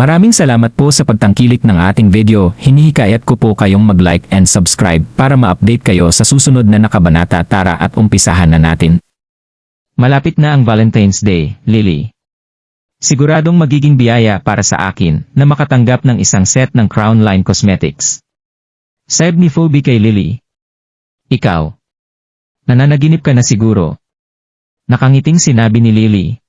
Maraming salamat po sa pagtangkilik ng ating video. Hinihikayat ko po kayong mag-like and subscribe para ma-update kayo sa susunod na nakabanata tara at umpisahan na natin. Malapit na ang Valentine's Day, Lily. Siguradong magiging biyaya para sa akin na makatanggap ng isang set ng Crown Line Cosmetics. Saib ni Phoebe kay Lily. Ikaw. Nananaginip ka na siguro. Nakangiting sinabi ni Lily.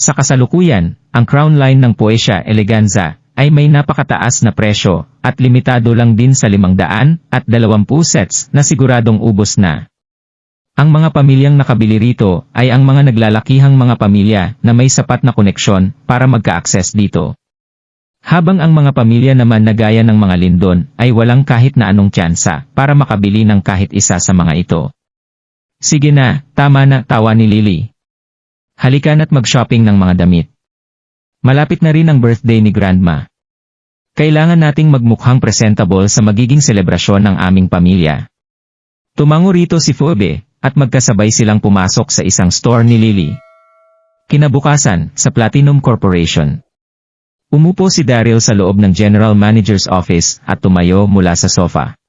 Sa kasalukuyan, ang crown line ng Poesia Eleganza ay may napakataas na presyo at limitado lang din sa 500 at 20 sets na siguradong ubos na. Ang mga pamilyang nakabili rito ay ang mga naglalakihang mga pamilya na may sapat na koneksyon para magka-access dito. Habang ang mga pamilya naman na gaya ng mga lindon ay walang kahit na anong tsansa para makabili ng kahit isa sa mga ito. Sige na, tama na, tawa ni Lily. Halika na't mag-shopping ng mga damit. Malapit na rin ang birthday ni Grandma. Kailangan nating magmukhang presentable sa magiging selebrasyon ng aming pamilya. Tumango rito si Phoebe, at magkasabay silang pumasok sa isang store ni Lily. Kinabukasan, sa Platinum Corporation. Umupo si Daryl sa loob ng General Manager's office at tumayo mula sa sofa.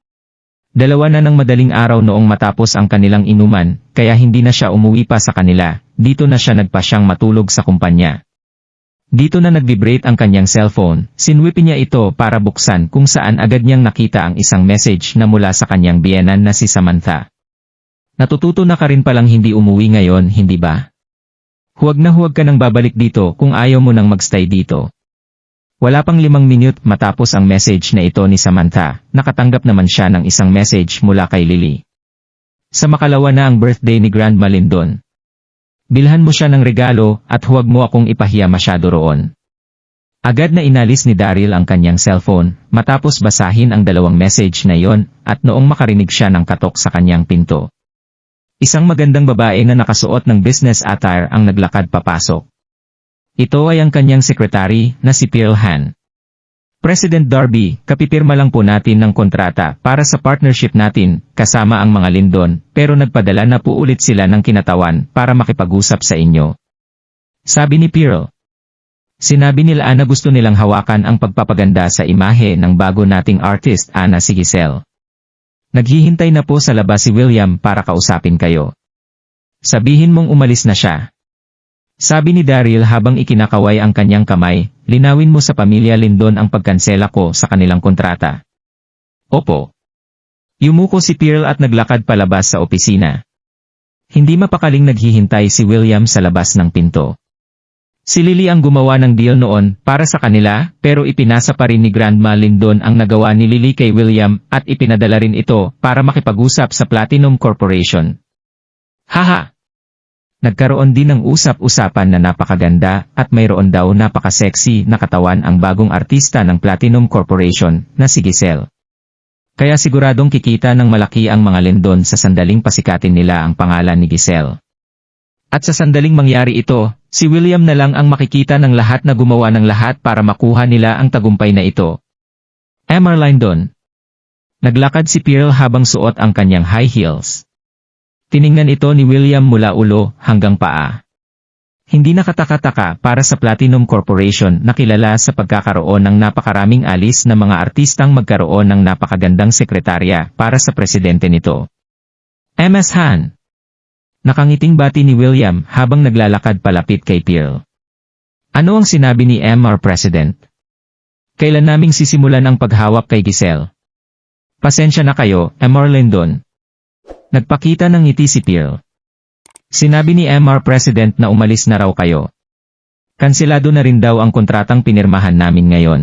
Dalawa na ng madaling araw noong matapos ang kanilang inuman, kaya hindi na siya umuwi pa sa kanila, dito na siya nagpasyang matulog sa kumpanya. Dito na nag-vibrate ang kanyang cellphone, sinwipi niya ito para buksan kung saan agad niyang nakita ang isang message na mula sa kanyang biyenan na si Samantha. Natututo na ka rin palang hindi umuwi ngayon, hindi ba? Huwag na huwag ka nang babalik dito kung ayaw mo nang magstay dito. Wala pang limang minute matapos ang message na ito ni Samantha, nakatanggap naman siya ng isang message mula kay Lily. Sa makalawa na ang birthday ni Grandma Lindon. Bilhan mo siya ng regalo at huwag mo akong ipahiya masyado roon. Agad na inalis ni Daryl ang kanyang cellphone matapos basahin ang dalawang message na yon at noong makarinig siya ng katok sa kanyang pinto. Isang magandang babae na nakasuot ng business attire ang naglakad papasok. Ito ay ang kanyang sekretary na si Pearl Han. President Darby, kapipirma lang po natin ng kontrata para sa partnership natin kasama ang mga lindon pero nagpadala na po ulit sila ng kinatawan para makipag-usap sa inyo. Sabi ni Pearl. Sinabi nila na gusto nilang hawakan ang pagpapaganda sa imahe ng bago nating artist Ana si Giselle. Naghihintay na po sa labas si William para kausapin kayo. Sabihin mong umalis na siya. Sabi ni Daryl habang ikinakaway ang kanyang kamay, linawin mo sa pamilya Lindon ang pagkansela ko sa kanilang kontrata. Opo. Yumuko si Pearl at naglakad palabas sa opisina. Hindi mapakaling naghihintay si William sa labas ng pinto. Si Lily ang gumawa ng deal noon para sa kanila pero ipinasa pa rin ni Grandma Lindon ang nagawa ni Lily kay William at ipinadala rin ito para makipag-usap sa Platinum Corporation. Haha! Nagkaroon din ng usap-usapan na napakaganda at mayroon daw napaka-sexy na katawan ang bagong artista ng Platinum Corporation na si Giselle. Kaya siguradong kikita ng malaki ang mga lendon sa sandaling pasikatin nila ang pangalan ni Giselle. At sa sandaling mangyari ito, si William na lang ang makikita ng lahat na gumawa ng lahat para makuha nila ang tagumpay na ito. Emma Lindon. Naglakad si Pearl habang suot ang kanyang high heels. Tiningnan ito ni William mula ulo hanggang paa. Hindi nakataka-taka para sa Platinum Corporation na kilala sa pagkakaroon ng napakaraming alis na mga artistang magkaroon ng napakagandang sekretarya para sa presidente nito. MS Han. Nakangiting bati ni William habang naglalakad palapit kay Pearl. Ano ang sinabi ni MR President? Kailan naming sisimulan ang paghawak kay Giselle? Pasensya na kayo, MR Lindon. Nagpakita ng ngiti si Pearl. Sinabi ni MR President na umalis na raw kayo. Kansilado na rin daw ang kontratang pinirmahan namin ngayon.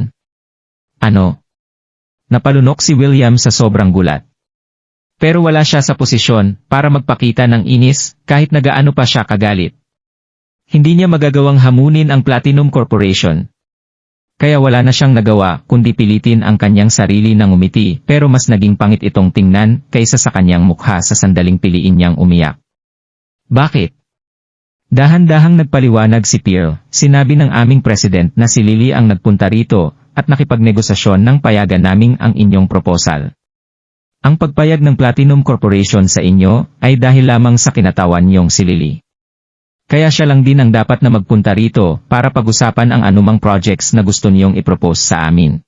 Ano? Napalunok si William sa sobrang gulat. Pero wala siya sa posisyon para magpakita ng inis kahit nagaano pa siya kagalit. Hindi niya magagawang hamunin ang Platinum Corporation. Kaya wala na siyang nagawa kundi pilitin ang kanyang sarili ng umiti pero mas naging pangit itong tingnan kaysa sa kanyang mukha sa sandaling piliin niyang umiyak. Bakit? Dahan-dahang nagpaliwanag si Pearl, sinabi ng aming president na si Lily ang nagpunta rito at nakipagnegosasyon ng payagan naming ang inyong proposal. Ang pagpayag ng Platinum Corporation sa inyo ay dahil lamang sa kinatawan niyong si Lily. Kaya siya lang din ang dapat na magpunta rito para pag-usapan ang anumang projects na gusto niyong ipropose sa amin.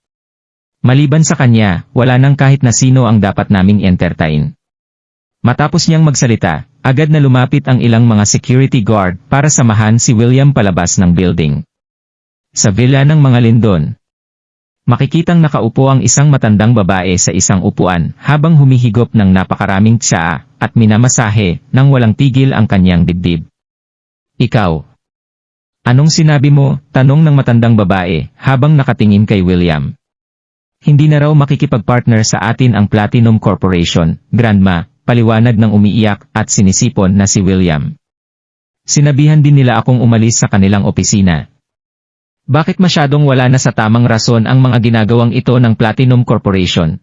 Maliban sa kanya, wala nang kahit na sino ang dapat naming entertain. Matapos niyang magsalita, agad na lumapit ang ilang mga security guard para samahan si William palabas ng building. Sa villa ng mga lindon, makikitang nakaupo ang isang matandang babae sa isang upuan habang humihigop ng napakaraming tsaa at minamasahe nang walang tigil ang kanyang dibdib. Ikaw. Anong sinabi mo? Tanong ng matandang babae habang nakatingin kay William. Hindi na raw makikipagpartner sa atin ang Platinum Corporation, Grandma, paliwanag ng umiiyak at sinisipon na si William. Sinabihan din nila akong umalis sa kanilang opisina. Bakit masyadong wala na sa tamang rason ang mga ginagawang ito ng Platinum Corporation?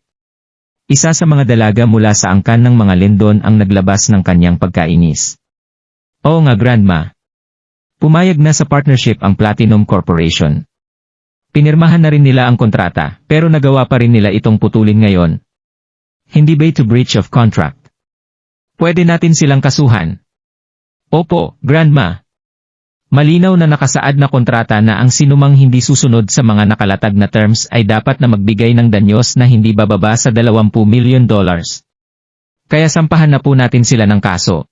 Isa sa mga dalaga mula sa angkan ng mga lindon ang naglabas ng kanyang pagkainis. Oo nga Grandma. Pumayag na sa partnership ang Platinum Corporation. Pinirmahan na rin nila ang kontrata, pero nagawa pa rin nila itong putulin ngayon. Hindi ba ito breach of contract? Pwede natin silang kasuhan. Opo, Grandma. Malinaw na nakasaad na kontrata na ang sinumang hindi susunod sa mga nakalatag na terms ay dapat na magbigay ng danyos na hindi bababa sa 20 milyon dollars. Kaya sampahan na po natin sila ng kaso.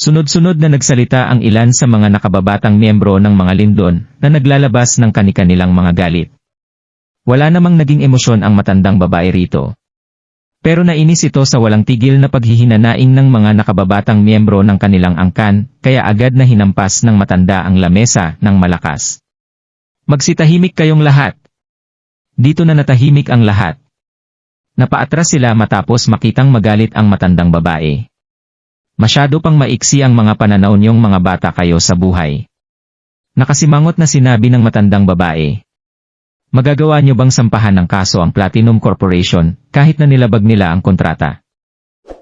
Sunod-sunod na nagsalita ang ilan sa mga nakababatang miyembro ng mga lindon na naglalabas ng kanikanilang mga galit. Wala namang naging emosyon ang matandang babae rito. Pero nainis ito sa walang tigil na paghihinanaing ng mga nakababatang miyembro ng kanilang angkan, kaya agad na hinampas ng matanda ang lamesa ng malakas. Magsitahimik kayong lahat. Dito na natahimik ang lahat. Napaatras sila matapos makitang magalit ang matandang babae. Masyado pang maiksi ang mga pananaw niyong mga bata kayo sa buhay. Nakasimangot na sinabi ng matandang babae, Magagawa niyo bang sampahan ng kaso ang Platinum Corporation kahit na nilabag nila ang kontrata?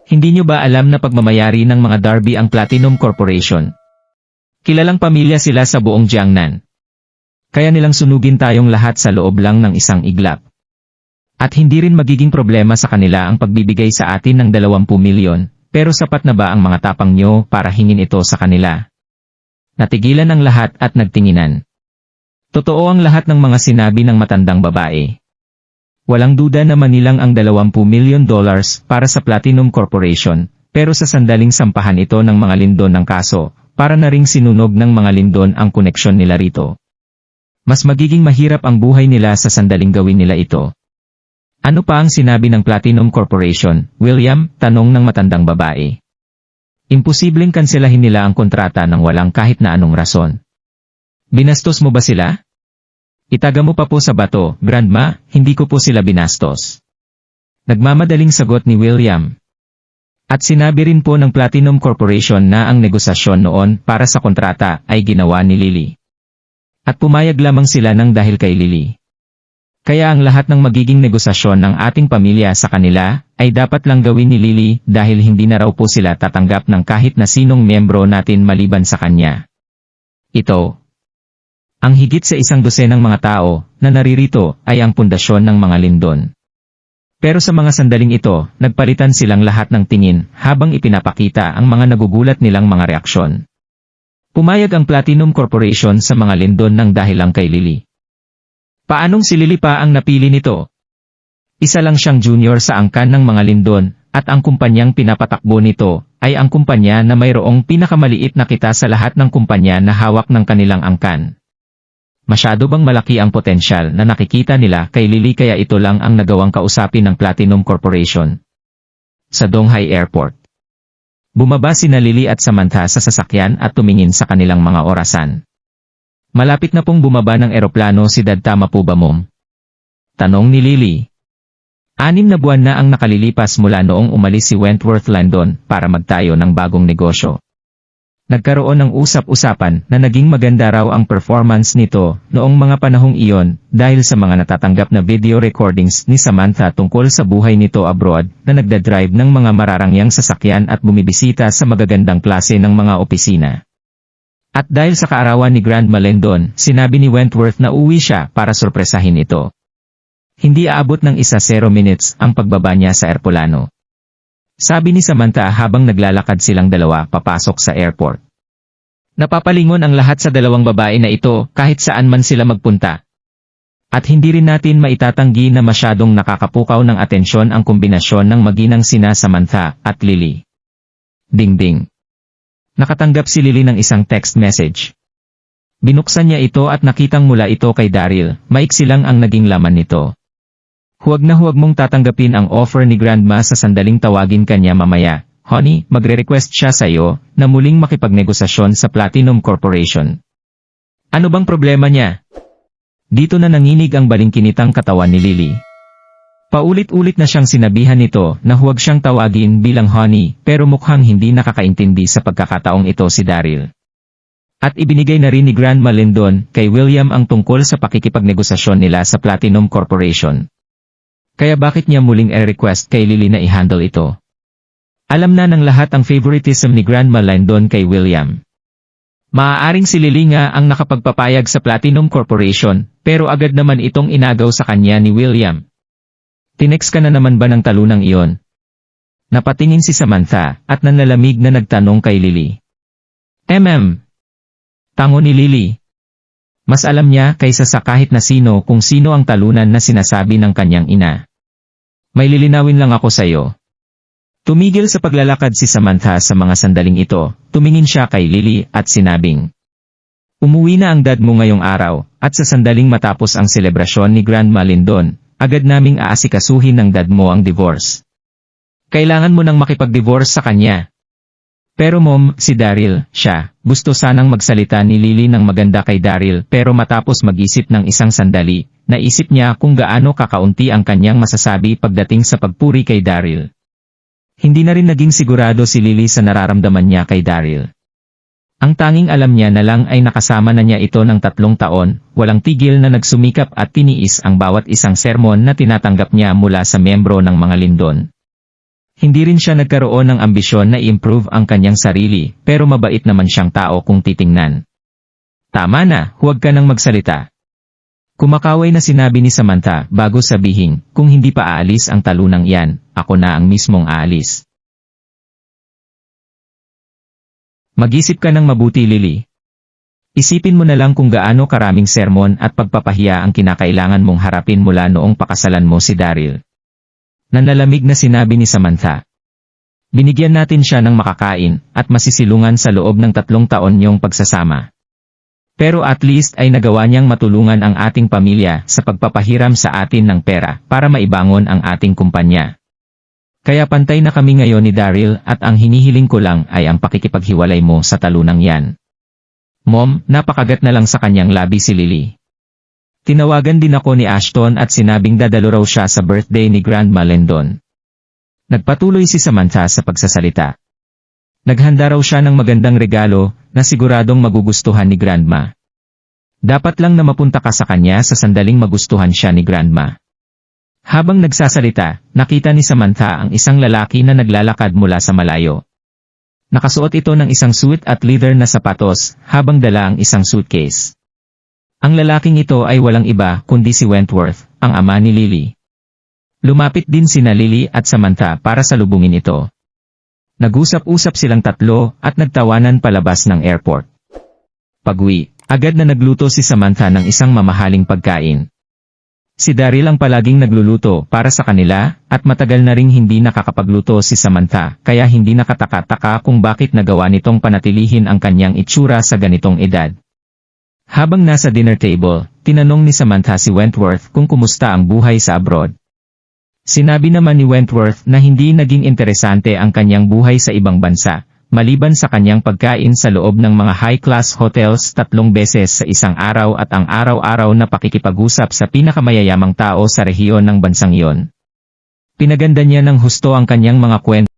Hindi niyo ba alam na pagmamayari ng mga Darby ang Platinum Corporation? Kilalang pamilya sila sa buong Jiangnan. Kaya nilang sunugin tayong lahat sa loob lang ng isang iglap. At hindi rin magiging problema sa kanila ang pagbibigay sa atin ng 20 milyon, pero sapat na ba ang mga tapang nyo para hingin ito sa kanila? Natigilan ang lahat at nagtinginan. Totoo ang lahat ng mga sinabi ng matandang babae. Walang duda na manilang ang 20 milyon dollars para sa Platinum Corporation, pero sa sandaling sampahan ito ng mga lindon ng kaso, para na ring sinunog ng mga lindon ang koneksyon nila rito. Mas magiging mahirap ang buhay nila sa sandaling gawin nila ito. Ano pa ang sinabi ng Platinum Corporation, William? Tanong ng matandang babae. Imposibleng kanselahin nila ang kontrata ng walang kahit na anong rason. Binastos mo ba sila? Itaga mo pa po sa bato, Grandma, hindi ko po sila binastos. Nagmamadaling sagot ni William. At sinabi rin po ng Platinum Corporation na ang negosasyon noon para sa kontrata ay ginawa ni Lily. At pumayag lamang sila ng dahil kay Lily. Kaya ang lahat ng magiging negosasyon ng ating pamilya sa kanila ay dapat lang gawin ni Lily dahil hindi na raw po sila tatanggap ng kahit na sinong miyembro natin maliban sa kanya. Ito, ang higit sa isang dosenang mga tao na naririto ay ang pundasyon ng mga lindon. Pero sa mga sandaling ito, nagpalitan silang lahat ng tingin habang ipinapakita ang mga nagugulat nilang mga reaksyon. Pumayag ang Platinum Corporation sa mga lindon ng dahilang kay Lily. Paanong si Lily pa ang napili nito? Isa lang siyang junior sa angkan ng mga lindon, at ang kumpanyang pinapatakbo nito ay ang kumpanya na mayroong pinakamaliit na kita sa lahat ng kumpanya na hawak ng kanilang angkan. Masyado bang malaki ang potensyal na nakikita nila kay Lily kaya ito lang ang nagawang kausapin ng Platinum Corporation? Sa Donghai Airport. Bumaba si na at Samantha sa sasakyan at tumingin sa kanilang mga orasan. Malapit na pong bumaba ng eroplano si Dad tama po ba mom? Tanong ni Lily. Anim na buwan na ang nakalilipas mula noong umalis si Wentworth Landon para magtayo ng bagong negosyo. Nagkaroon ng usap-usapan na naging maganda raw ang performance nito noong mga panahong iyon dahil sa mga natatanggap na video recordings ni Samantha tungkol sa buhay nito abroad na nagdadrive ng mga mararangyang sasakyan at bumibisita sa magagandang klase ng mga opisina. At dahil sa kaarawan ni Grand Malendon, sinabi ni Wentworth na uwi siya para sorpresahin ito. Hindi aabot ng isa 0 minutes ang pagbaba niya sa airplano. Sabi ni Samantha habang naglalakad silang dalawa papasok sa airport. Napapalingon ang lahat sa dalawang babae na ito kahit saan man sila magpunta. At hindi rin natin maitatanggi na masyadong nakakapukaw ng atensyon ang kombinasyon ng maginang sina Samantha at Lily. Ding ding. Nakatanggap si Lily ng isang text message. Binuksan niya ito at nakitang mula ito kay Daryl, maiksi lang ang naging laman nito. Huwag na huwag mong tatanggapin ang offer ni Grandma sa sandaling tawagin kanya mamaya. Honey, magre-request siya sa iyo na muling makipagnegosasyon sa Platinum Corporation. Ano bang problema niya? Dito na nanginig ang balingkinitang katawan ni Lily. Paulit-ulit na siyang sinabihan nito na huwag siyang tawagin bilang honey pero mukhang hindi nakakaintindi sa pagkakataong ito si Daryl. At ibinigay na rin ni Grandma Lindon kay William ang tungkol sa pakikipagnegosasyon nila sa Platinum Corporation. Kaya bakit niya muling e-request kay Lily na i-handle ito? Alam na ng lahat ang favoritism ni Grandma Lindon kay William. Maaaring si Lily nga ang nakapagpapayag sa Platinum Corporation, pero agad naman itong inagaw sa kanya ni William. Tinex ka na naman ba ng talunang iyon? Napatingin si Samantha at nanlalamig na nagtanong kay Lily. MM. Tango ni Lily. Mas alam niya kaysa sa kahit na sino kung sino ang talunan na sinasabi ng kanyang ina. May lilinawin lang ako sa iyo. Tumigil sa paglalakad si Samantha sa mga sandaling ito, tumingin siya kay Lily at sinabing, Umuwi na ang dad mo ngayong araw, at sa sandaling matapos ang selebrasyon ni Grandma Lindon, agad naming aasikasuhin ng dad mo ang divorce. Kailangan mo nang makipag-divorce sa kanya. Pero mom, si Daryl, siya, gusto sanang magsalita ni Lily ng maganda kay Daryl pero matapos mag-isip ng isang sandali, naisip niya kung gaano kakaunti ang kanyang masasabi pagdating sa pagpuri kay Daryl. Hindi na rin naging sigurado si Lily sa nararamdaman niya kay Daryl. Ang tanging alam niya na lang ay nakasama na niya ito ng tatlong taon, walang tigil na nagsumikap at tiniis ang bawat isang sermon na tinatanggap niya mula sa membro ng mga lindon. Hindi rin siya nagkaroon ng ambisyon na i-improve ang kanyang sarili, pero mabait naman siyang tao kung titingnan. Tama na, huwag ka nang magsalita. Kumakaway na sinabi ni Samantha bago sabihin, kung hindi pa aalis ang talunang iyan, ako na ang mismong aalis. Mag-isip ka ng mabuti Lily. Isipin mo na lang kung gaano karaming sermon at pagpapahiya ang kinakailangan mong harapin mula noong pakasalan mo si Daryl. Nanlalamig na sinabi ni Samantha. Binigyan natin siya ng makakain at masisilungan sa loob ng tatlong taon niyong pagsasama. Pero at least ay nagawa niyang matulungan ang ating pamilya sa pagpapahiram sa atin ng pera para maibangon ang ating kumpanya. Kaya pantay na kami ngayon ni Daryl at ang hinihiling ko lang ay ang pakikipaghiwalay mo sa talunang yan. Mom, napakagat na lang sa kanyang labi si Lily. Tinawagan din ako ni Ashton at sinabing dadalo raw siya sa birthday ni Grandma Lendon. Nagpatuloy si Samantha sa pagsasalita. Naghanda raw siya ng magandang regalo na siguradong magugustuhan ni Grandma. Dapat lang na mapunta ka sa kanya sa sandaling magustuhan siya ni Grandma. Habang nagsasalita, nakita ni Samantha ang isang lalaki na naglalakad mula sa malayo. Nakasuot ito ng isang suit at leather na sapatos, habang dala ang isang suitcase. Ang lalaking ito ay walang iba kundi si Wentworth, ang ama ni Lily. Lumapit din sina Lily at Samantha para salubungin ito. Nag-usap-usap silang tatlo at nagtawanan palabas ng airport. Pagwi, agad na nagluto si Samantha ng isang mamahaling pagkain. Si Daryl ang palaging nagluluto para sa kanila, at matagal na ring hindi nakakapagluto si Samantha, kaya hindi nakataka-taka kung bakit nagawa nitong panatilihin ang kanyang itsura sa ganitong edad. Habang nasa dinner table, tinanong ni Samantha si Wentworth kung kumusta ang buhay sa abroad. Sinabi naman ni Wentworth na hindi naging interesante ang kanyang buhay sa ibang bansa, maliban sa kanyang pagkain sa loob ng mga high-class hotels tatlong beses sa isang araw at ang araw-araw na pakikipag-usap sa pinakamayayamang tao sa rehiyon ng bansang iyon. Pinaganda niya ng husto ang kanyang mga kwento